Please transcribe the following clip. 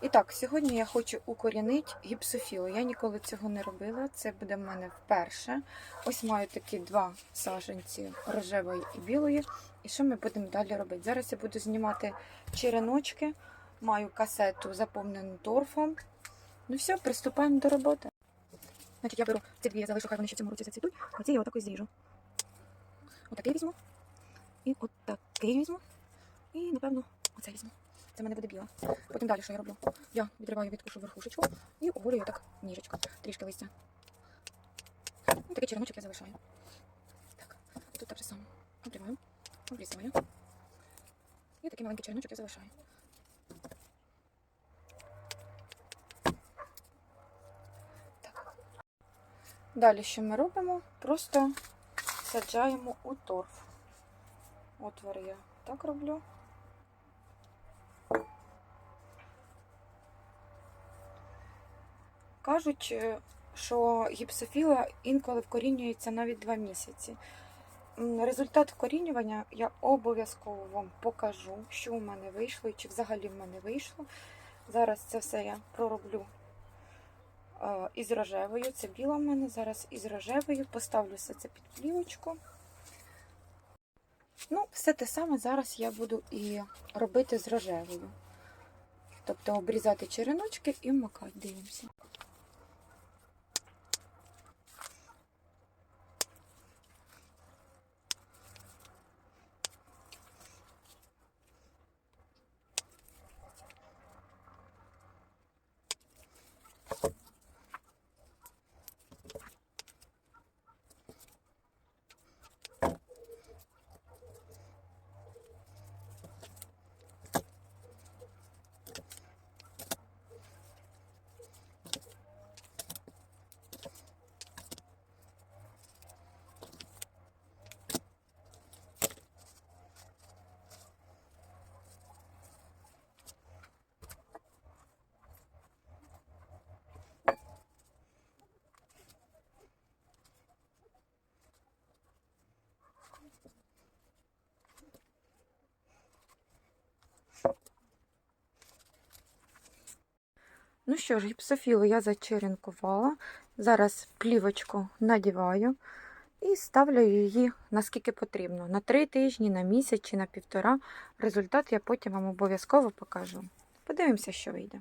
І так, сьогодні я хочу укорінити гіпсофілу. Я ніколи цього не робила. Це буде в мене вперше. Ось маю такі два саженці рожевої і білої. І що ми будемо далі робити? Зараз я буду знімати череночки, маю касету заповнену торфом. Ну все, приступаємо до роботи. Значить, я беру ці дві, я залишу, хай вони ще в цьому році зацвітуть, а ці я отак ось зріжу. Отакий візьму. І отакий візьму. І, напевно, оцей візьму. Це мене буде біла. Потім далі що я роблю? Я відриваю відкушу верхушечку і оголюю так ніжечко. Трішки листя. Ну, такий череночок я залишаю. Так, тут так же само. Обриваю, обрізаю. І такий маленький череночок я залишаю. Так. Далі що ми робимо? Просто саджаємо у торф. Отвори я так роблю. Кажуть, е, що гіпсофіла інколи вкорінюється навіть два місяці. Результат вкорінювання я обов'язково вам покажу, що у мене вийшло і чи взагалі в мене вийшло. Зараз це все я пророблю е, із рожевою. Це біла в мене. Зараз із рожевою. Поставлю все це під плівочку. Ну, все те саме зараз я буду і робити з рожевою. Тобто обрізати череночки і вмикати. Дивимося. Ну що ж, гіпсофілу я зачеренкувала. Зараз плівочку надіваю і ставлю її наскільки потрібно. На три тижні, на місяць чи на півтора. Результат я потім вам обов'язково покажу. Подивимося, що вийде.